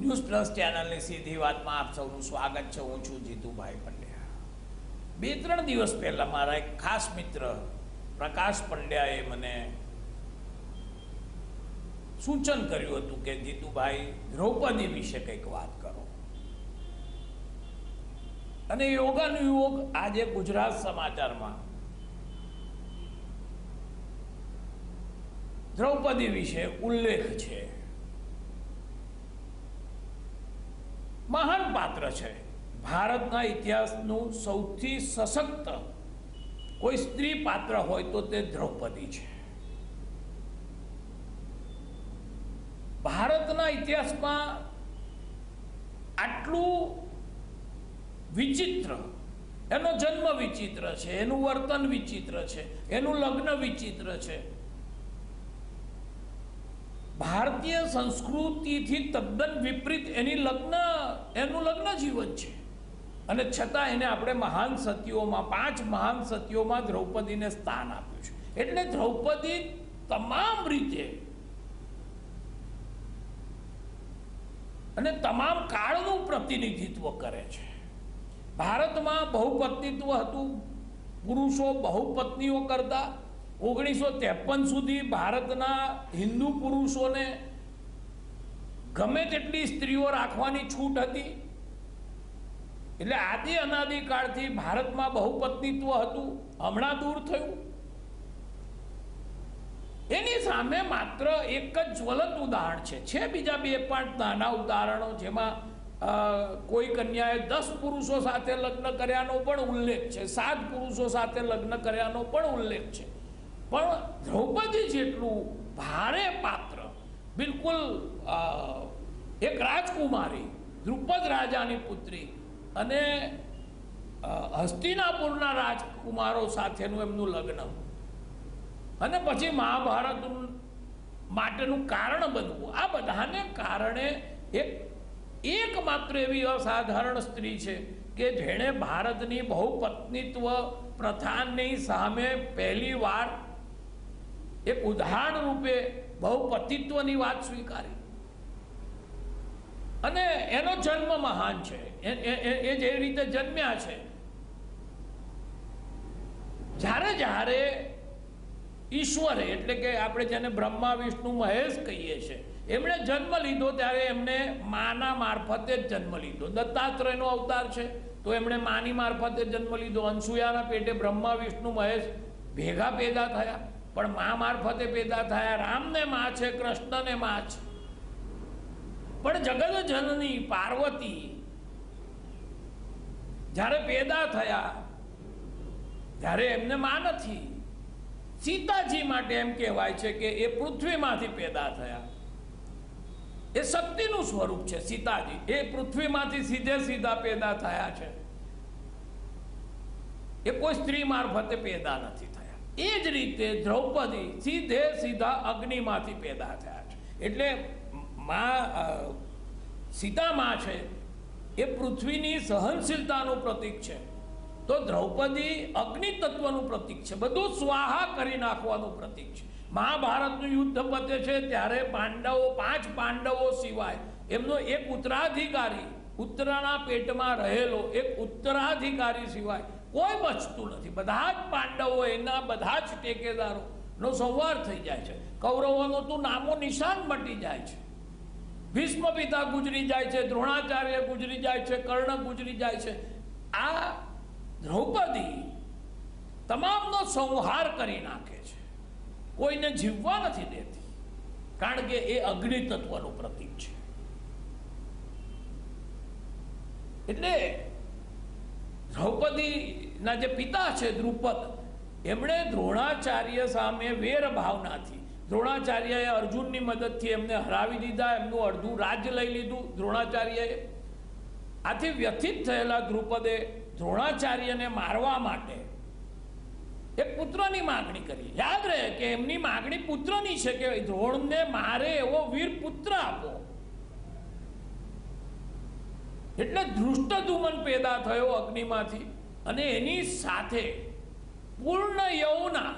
News plus ચેનલની સીધી વાતમાં આપ સૌનું સ્વાગત છે. હું છું જીતુભાઈ પંડ્યા. બે ત્રણ દિવસ પહેલા મારા એક ખાસ મિત્ર પ્રકાશ પંડ્યાએ મને સૂચન કર્યું હતું કે, જીતુભાઈ, દ્રૌપદી વિશે કંઈક વાત કરો. અને યોગાનુયોગ આજે ગુજરાત સમાચારમાં. દ્રૌપદી વિશે ઉલ્લેખ છે મહાન પાત્ર છે. ભારતના ઇતિહાસનું સૌથી સશક્ત કોઈ સ્ત્રી પાત્ર હોય તો તે દ્રૌપદી છે. ભારતના ઇતિહાસમાં આટલું વિચિત્ર, એનો જન્મ વિચિત્ર છે, એનું વર્તન વિચિત્ર છે, એનું લગ્ન વિચિત્ર છે. ભારતીય સંસ્કૃતિથી તદ્દન વિપરીત એની લગ્ન એનું લગ્ન જીવન છે. અને છતાં એને આપણે મહાન સતીઓમાં, પાંચ મહાન સતીઓમાં દ્રૌપદીને સ્થાન આપ્યું છે. એટલે દ્રૌપદી તમામ રીતે અને તમામ કાળનું પ્રતિનિધિત્વ કરે છે. ભારતમાં બહુપત્નીત્વ હતું. પુરુષો બહુપત્નીઓ કરતા. ઓગણીસો ત્રેપન સુધી ભારતના હિન્દુ પુરુષોને ગમે તેટલી સ્ત્રીઓ રાખવાની છૂટ હતી. એટલે આદિ અનાદિકાળથી ભારતમાં બહુપત્નીત્વ હતું, હમણાં દૂર થયું. એની સામે માત્ર એક જ જ્વલંત ઉદાહરણ છે. છે બીજા બે પાંચ નાના ઉદાહરણો જેમાં કોઈ કન્યાએ દસ પુરુષો સાથે લગ્ન કર્યાનો પણ ઉલ્લેખ છે. સાત પુરુષો સાથે લગ્ન કર્યાનો પણ ઉલ્લેખ છે. પણ દ્રૌપદી જેટલું ભારે પાત્ર બિલકુલ એક રાજકુમારી, દ્રુપદ રાજાની પુત્રી અને હસ્તિનાપુરના રાજકુમારો સાથેનું એમનું લગ્ન. અને પછી મહાભારત માટેનું કારણ બનવું. આ બધાને કારણે એક, એકમાત્ર એવી અસાધારણ સ્ત્રી છે કે જેણે ભારતની બહુપત્નીત્વ પ્રથાની સામે પહેલી વાર એક ઉદાહરણ રૂપે બહુપતિત્વની વાત સ્વીકારી. અને એનો જન્મ મહાન છે. એ- જે રીતે જન્મ્યા છે. જ્યારે જ્યારે ઈશ્વરે, એટલે કે આપણે જેને બ્રહ્મા, વિષ્ણુ, મહેશ કહીએ છીએ, એમણે જન્મ લીધો ત્યારે એમને માના મારફતે જ જન્મ લીધો. દત્તાત્રેયનો અવતાર છે. તો એમણે માની મારફતે જન્મ લીધો. અનસુયાના પેટે બ્રહ્મા, વિષ્ણુ, મહેશ ભેગા પેદા થયા. પણ મા મારફતે પેદા થયા, રામને મા છે, કૃષ્ણને મા છે. પણ જગત જનની પાર્વતી જ્યારે પેદા થયા, ત્યારે એમને મા નથી. સીતાજી માટે એમ કહેવાય છે કે એ પૃથ્વીમાંથી પેદા થયા. એ શક્તિનું સ્વરૂપ છે સીતાજી. એ પૃથ્વીમાંથી સીધે સીધા પેદા થયા છે. એ કોઈ સ્ત્રી મારફતે પેદા નથી થયા. એ જ રીતે દ્રૌપદી સીધે સીધા અગ્નિમાંથી પેદા થયા છે. એટલે મા સીતા મા છે, એ પૃથ્વીની સહનશીલતાનું પ્રતીક છે. તો દ્રૌપદી અગ્નિ તત્વનું પ્રતીક છે. બધું સ્વાહા કરી નાખવાનું પ્રતીક છે. મહાભારતનું યુદ્ધ પતે છે ત્યારે પાંડવો, પાંચ પાંડવો સિવાય એમનો એક ઉત્તરાધિકારી ઉત્તરાના પેટમાં રહેલો એક ઉત્તરાધિકારી સિવાય કોઈ બચતું નથી. બધા જ પાંડવો એના બધા જ ટેકેદારો. નો સંવાર થઈ જાય છે. કૌરવોનો તો નામો નિશાન મટી જાય છે. ભીષ્મ પિતા ગુજરી જાય છે, દ્રોણાચાર્ય ગુજરી જાય છે, કર્ણ ગુજરી જાય છે. આ દ્રૌપદી તમામનો સંહાર કરી નાખે છે. કોઈને જીવવા નથી દેતી. કારણ કે એ અગ્નિ તત્વનું પ્રતીક છે. એટલે દ્રૌપદીના જે પિતા છે દ્રુપદ, એમણે દ્રોણાચાર્ય સામે વેર ભાવનાથી દ્રોણાચાર્યએ અર્જુનની મદદથી એમને હરાવી દીધા, એમનું અડધું રાજ્ય લઈ લીધું દ્રોણાચાર્યએ. આથી વ્યથિત થયેલા દ્રુપદે દ્રોણાચાર્યને મારવા માટે એક પુત્રની માગણી કરી. યાદ રહે કે એમની માગણી પુત્રની છે કે દ્રોણને મારે એવો વીર પુત્ર આપો. એટલે ધૃષ્ટધુમન પેદા થયો અગ્નિમાંથી અને એની સાથે પૂર્ણ યૌના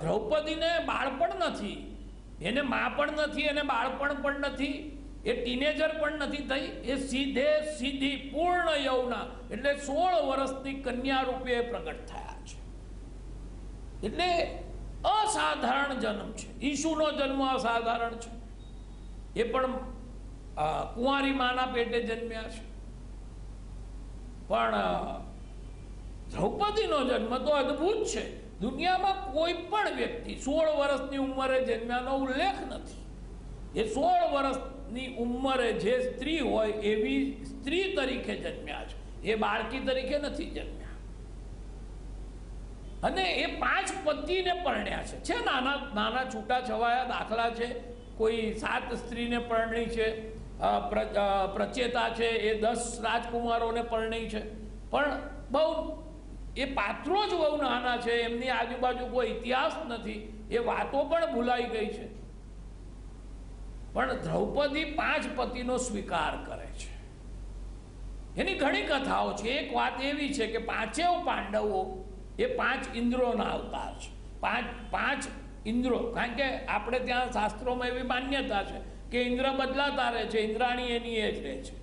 દ્રૌપદીને બાળપણ નથી. એને મા પણ નથી, એને બાળપણ પણ નથી, એ ટીનેજર પણ નથી થઈ. એ સીધે સીધી પૂર્ણ યૌના એટલે સોળ વર્ષની કન્યા રૂપે પ્રગટ થયા છે. એટલે અસાધારણ જન્મ છે. ઈશુનો જન્મ અસાધારણ છે. એ પણ કુંવારી માના પેટે જન્મ્યા છે. પણ દ્રૌપદીનો જન્મ તો અદ્ભુત છે. દુનિયામાં કોઈ પણ વ્યક્તિ સોળ વર્ષની ઉંમરે જન્મ્યાનો ઉલ્લેખ નથી. એ સોળ વર્ષની ઉંમરે જે સ્ત્રી હોય એવી સ્ત્રી તરીકે જન્મ્યા છે. એ બાળકી તરીકે નથી જન્મ્યા. અને એ પાંચ પતિને પરણ્યા છે. છે, નાના નાના છૂટા છવાયા દાખલા છે. કોઈ સાત સ્ત્રીને પરણી છે પ્રચેતા છે, એ દસ રાજકુમારોને પરણી છે. પણ બહુ એ પાત્રો જ બહુ નાના છે, એમની આજુબાજુ કોઈ ઇતિહાસ નથી, એ વાતો પણ ભૂલાઈ ગઈ છે. પણ દ્રૌપદી પાંચ પતિનો સ્વીકાર કરે છે. એની ઘણી કથાઓ છે. એક વાત એવી છે કે પાંચેવ પાંડવો એ પાંચ ઇન્દ્રોના અવતાર છે. પાંચ પાંચ ઇન્દ્રો, કારણ કે આપણે ત્યાં શાસ્ત્રોમાં એવી માન્યતા છે કે ઇન્દ્ર બદલાતા રહે છે, ઇન્દ્રાણી એની એ જ રહે છે.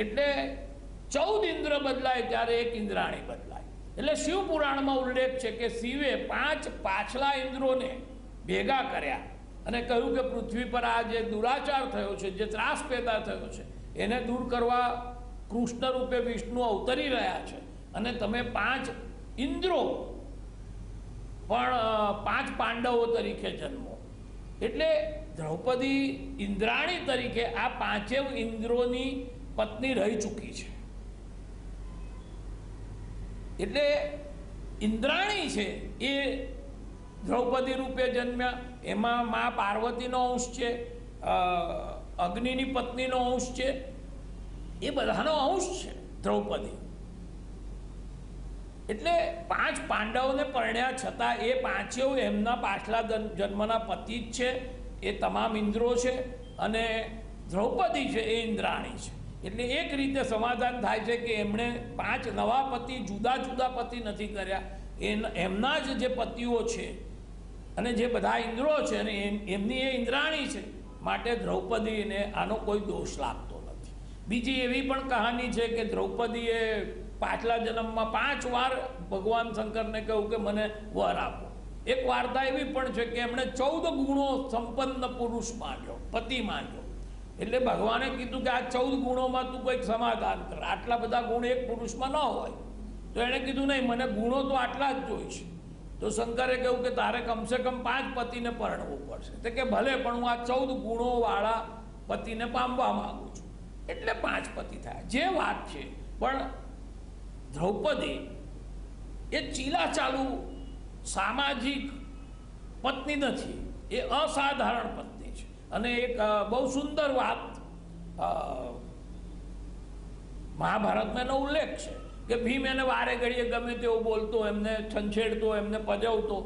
એટલે ચૌદ ઇન્દ્ર બદલાય ત્યારે એક ઇન્દ્રાણી બદલાય. એટલે શિવ પુરાણમાં ઉલ્લેખ છે કે શિવે પાંચ પાછલા ઇન્દ્રોને ભેગા કર્યા અને કહ્યું કે પૃથ્વી પર આ જે દુરાચાર થયો છે, જે ત્રાસ પેદા થયો છે, એને દૂર કરવા કૃષ્ણ રૂપે વિષ્ણુ અવતરી રહ્યા છે. અને તમે પાંચ ઇન્દ્રો પણ પાંચ પાંડવો તરીકે જન્મો. એટલે દ્રૌપદી ઇન્દ્રાણી તરીકે આ પાંચેવ ઇન્દ્રોની પત્ની રહી ચૂકી છે. એટલે ઇન્દ્રાણી છે એ દ્રૌપદી રૂપે જન્મ્યા. એમાં મા પાર્વતીનો અંશ છે અગ્નિની પત્નીનો અંશ છે. એ બધાનો અંશ છે દ્રૌપદી. એટલે પાંચ પાંડવોને પરણ્યા છતાં એ પાંચેવ એમના પાછલા જન્મના પતિ જ છે. એ તમામ ઇન્દ્રો છે અને દ્રૌપદી છે, એ ઇન્દ્રાણી છે. એટલે એક રીતે સમાધાન થાય છે કે એમણે પાંચ નવા પતિ જુદા જુદા પતિ નથી કર્યા. એમના જ જે પતિઓ છે અને જે બધા ઇન્દ્રો છે અને એમની એ ઇન્દ્રાણી છે માટે દ્રૌપદીને આનો કોઈ દોષ લાગતો નથી. બીજી એવી પણ કહાની છે કે દ્રૌપદીએ પાછલા જન્મમાં પાંચ વાર ભગવાન શંકરને કહ્યું કે મને વર આપો. એક વાર્તા એવી પણ છે કે એમણે ચૌદ ગુણો સંપન્ન પુરુષ માન્યો, પતિ માન્યો. એટલે ભગવાને કીધું કે આ ચૌદ ગુણોમાં તું કંઈક સમાધાન કર. આટલા બધા ગુણ એક પુરુષમાં ન હોય. તો એણે કીધું, નહીં, મને ગુણો તો આટલા જ જોઈશે તો શંકરે કહ્યું કે તારે કમસે કમ પાંચ પતિને પરણવું પડશે. તો કે ભલે, પણ હું આ ચૌદ ગુણોવાળા પતિને પામવા માગું છું. એટલે પાંચ પતિ થયા. જે વાત છે, પણ દ્રૌપદી એ ચીલા ચાલુ સામાજિક પત્ની નથી, એ અસાધારણ પત્ની છે. અને એક બહુ સુંદર વાત મહાભારતમાં એનો ઉલ્લેખ છે કે ભીમ એને વારે ઘડીએ ગમે તેવો બોલતો, એમને છંછેડતો, એમને પજવતો.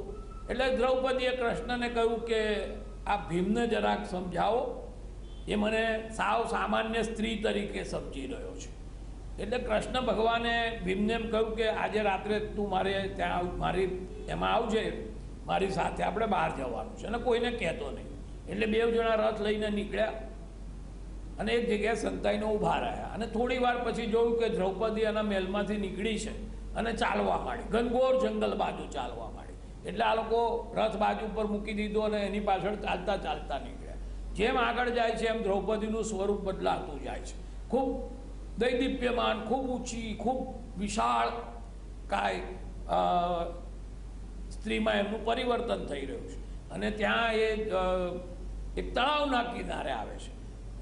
એટલે દ્રૌપદીએ કૃષ્ણને કહ્યું કે આ ભીમને જરાક સમજાવો. એ મને સાવ સામાન્ય સ્ત્રી તરીકે સમજી રહ્યો છે. એટલે કૃષ્ણ ભગવાને ભીમને એમ કહ્યું કે આજે રાત્રે તું મારે ત્યાં મારી એમાં આવજે, મારી સાથે આપણે બહાર જવાનું છે. અને કોઈને કહેતો નહીં. એટલે બે જણા રથ લઈને નીકળ્યા અને એક જગ્યાએ સંતાઈને ઊભા રહ્યા. અને થોડી વાર પછી જોયું કે દ્રૌપદી એના મહેલમાંથી નીકળી છે અને ચાલવા માંડી. ઘનઘોર જંગલ બાજુ ચાલવા માંડી. એટલે આ લોકો રથ બાજુ ઉપર મૂકી દીધો અને એની પાછળ ચાલતા ચાલતા નીકળ્યા. જેમ આગળ જાય છે એમ દ્રૌપદીનું સ્વરૂપ બદલાતું જાય છે. ખૂબ દૈદીપ્યમાન ખૂબ ઊંચી, ખૂબ વિશાળ કાય સ્ત્રીમાં એમનું પરિવર્તન થઈ રહ્યું છે. અને ત્યાં એ એક તળાવના કિનારે આવે છે.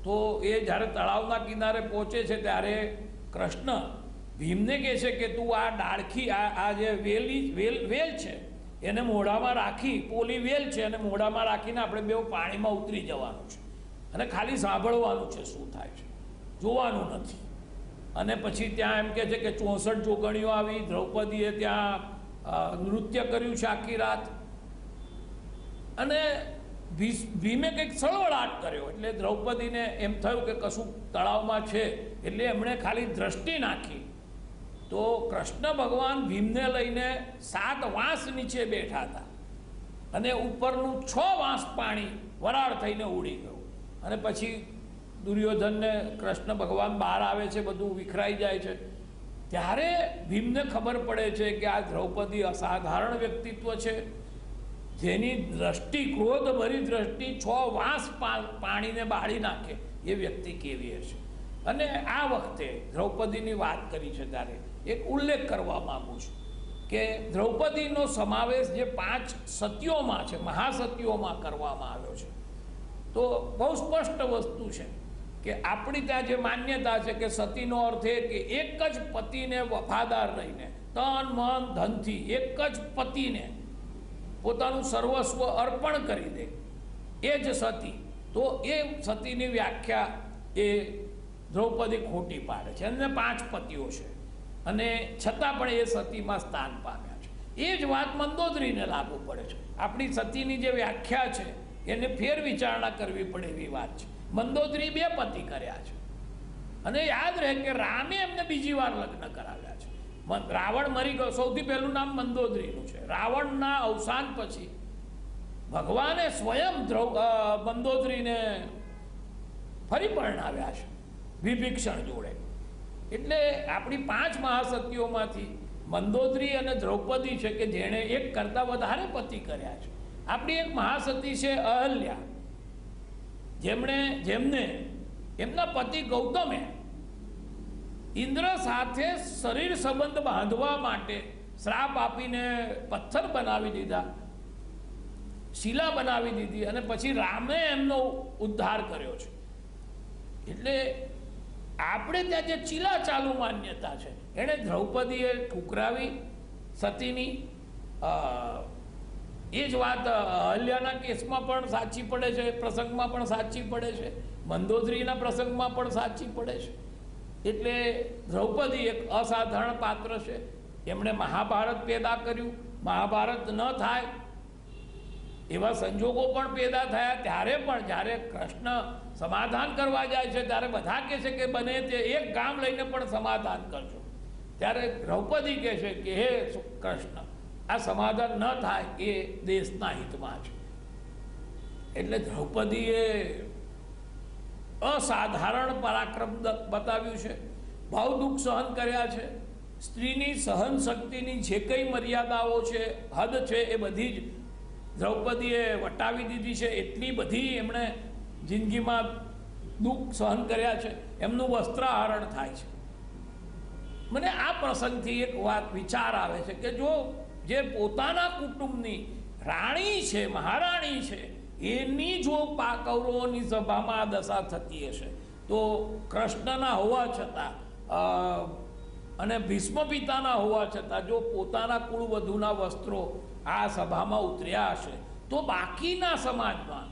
તો એ જ્યારે તળાવના કિનારે પહોંચે છે ત્યારે કૃષ્ણ ભીમને કહે છે કે તું આ ડાળખી, આ આ જે વેલી, વેલ વેલ છે, એને મોઢામાં રાખી, પોલી વેલ છે અને મોઢામાં રાખીને આપણે બેઉ પાણીમાં ઉતરી જવાનું છે. અને ખાલી સાંભળવાનું છે શું થાય છે. જોવાનું નથી. અને પછી ત્યાં એમ કહે છે કે ચોસઠ જોગણીઓ આવી, દ્રૌપદીએ ત્યાં નૃત્ય કર્યું છે આખી રાત. અને ભીમે કંઈક સળવળાટ કર્યો, એટલે દ્રૌપદીને એમ થયું કે કશું તળાવમાં છે, એટલે એમણે ખાલી દ્રષ્ટિ નાખી. તો કૃષ્ણ ભગવાન ભીમને લઈને સાત વાંસ નીચે બેઠા હતા. અને ઉપરનું છ વાંસ પાણી વરાળ થઈને ઉડી ગયું. અને પછી દુર્યોધનને કૃષ્ણ ભગવાન બહાર આવે છે, બધું વિખરાઈ જાય છે. ત્યારે ભીમને ખબર પડે છે કે આ દ્રૌપદી અસાધારણ વ્યક્તિત્વ છે. જેની દ્રષ્ટિ, ક્રોધભરી દ્રષ્ટિ છ વાંસ પાણીને બાળી નાખે. એ વ્યક્તિ કેવી હશે? અને આ વખતે દ્રૌપદીની વાત કરી છે ત્યારે એક ઉલ્લેખ કરવા માગું છું કે દ્રૌપદીનો સમાવેશ જે પાંચ સતીઓમાં છે, મહાસતીઓમાં કરવામાં આવ્યો છે. તો બહુ સ્પષ્ટ વસ્તુ છે કે આપણી ત્યાં જે માન્યતા છે કે સતીનો અર્થ એ કે એક જ પતિને વફાદાર રહીને, તન, મન, ધનથી એક જ પતિને પોતાનું સર્વસ્વ અર્પણ કરી દે, એ જ સતી. તો એ સતીની વ્યાખ્યા એ દ્રૌપદી ખોટી પાડે છે. અને પાંચ પતિઓ છે. અને છતાં પણ એ સતીમાં સ્થાન પામ્યા છે. એ જ વાત મંદોદરીને લાગુ પડે છે. આપણી સતીની જે વ્યાખ્યા છે, એને ફેર વિચારણા કરવી પડે એવી વાત છે. મંદોદરી બે પતિ કર્યા છે. અને યાદ રહે કે રામે એમને બીજી વાર લગ્ન કરાવ્યા છે. રાવણ મરી ગયો. સૌથી પહેલું નામ મંદોદરીનું છે. રાવણના અવસાન પછી ભગવાને સ્વયં દ્રૌ મંદોદરીને ફરી પરણાવ્યા છે. વિભીક્ષણ જોડે. એટલે આપણી પાંચ મહાશક્તિઓમાંથી મંદોદરી અને દ્રૌપદી છે કે જેણે એક કરતાં વધારે પતિ કર્યા છે. આપણી એક મહાશક્તિ છે અહલ્યા. જેમણે, જેમને, એમના પતિ ગૌતમે ઇન્દ્ર સાથે શરીર સંબંધ બાંધવા માટે શ્રાપ આપીને પથ્થર બનાવી દીધા, શિલા બનાવી દીધી અને પછી રામે એમનો ઉદ્ધાર કર્યો છે. એટલે આપણે ત્યાં જે ચીલા ચાલુ માન્યતા છે એણે દ્રૌપદીએ ઠુકરાવી, સતીની એ જ વાત અહલ્યાના કેસમાં પણ સાચી પડે છે, પ્રસંગમાં પણ સાચી પડે છે, મંદોદરીના પ્રસંગમાં પણ સાચી પડે છે. એટલે દ્રૌપદી એક અસાધારણ પાત્ર છે. એમણે મહાભારત પેદા કર્યું. મહાભારત ન થાય, એવા સંજોગો પણ પેદા થયા. ત્યારે પણ જ્યારે કૃષ્ણ સમાધાન કરવા જાય છે, ત્યારે બધા કહે છે કે બને તે એક ગામ લઈને પણ સમાધાન કરજો. ત્યારે દ્રૌપદી કહે છે કે, હે કૃષ્ણ આ સમાધાન ન થાય એ દેશના હિતમાં છે. એટલે દ્રૌપદીએ અસાધારણ પરાક્રમ બતાવ્યું છે. ભાવ દુઃખ સહન કર્યા છે. સ્ત્રીની સહન શક્તિની જે કંઈ મર્યાદાઓ છે, હદ છે એ બધી જ દ્રૌપદીએ વટાવી દીધી છે. એટલી બધી એમણે જિંદગીમાં દુઃખ સહન કર્યા છે. એમનું વસ્ત્રાહરણ થાય છે. મને આ પ્રસંગથી એક વાત વિચાર આવે છે કે જો જે પોતાના કુટુંબની રાણી છે, મહારાણી છે, એની જો કૌરવોની સભામાં આ દશા થતી હશે, તો કૃષ્ણના હોવા છતાં અને ભીષ્મ પિતાના હોવા છતાં જો પોતાના કુળવધુના વસ્ત્રો આ સભામાં ઉતર્યા હશે, તો બાકીના સમાજમાં,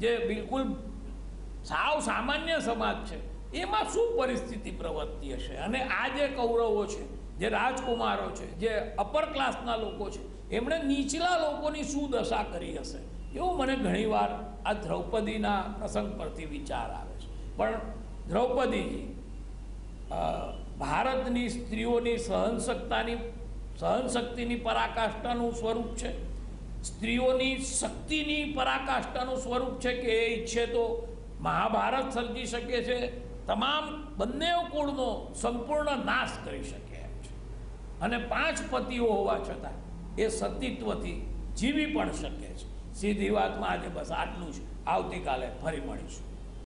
જે બિલકુલ સાવ સામાન્ય સમાજ છે, એમાં શું પરિસ્થિતિ પ્રવર્તી હશે? અને આ જે કૌરવો છે જે રાજકુમારો છે, જે અપર ક્લાસના લોકો છે, એમણે નીચલા લોકોની શું દશા કરી હશે? એવું મને ઘણીવાર આ દ્રૌપદીના પ્રસંગ પરથી વિચાર આવે છે. પણ દ્રૌપદીજી ભારતની સ્ત્રીઓની સહનશક્તાની, સહનશક્તિની પરાકાષ્ઠાનું સ્વરૂપ છે. સ્ત્રીઓની શક્તિની પરાકાષ્ઠાનું સ્વરૂપ છે કે એ ઈચ્છે તો મહાભારત સર્જી શકે છે. તમામ બંને કુળનો સંપૂર્ણ નાશ કરી શકે. અને પાંચ પતિઓ હોવા છતાં એ સતીત્વથી જીવી પણ શકે છે. સીધી વાતમાં આજે બસ આટલું જ. આવતીકાલે ફરી મળીશું.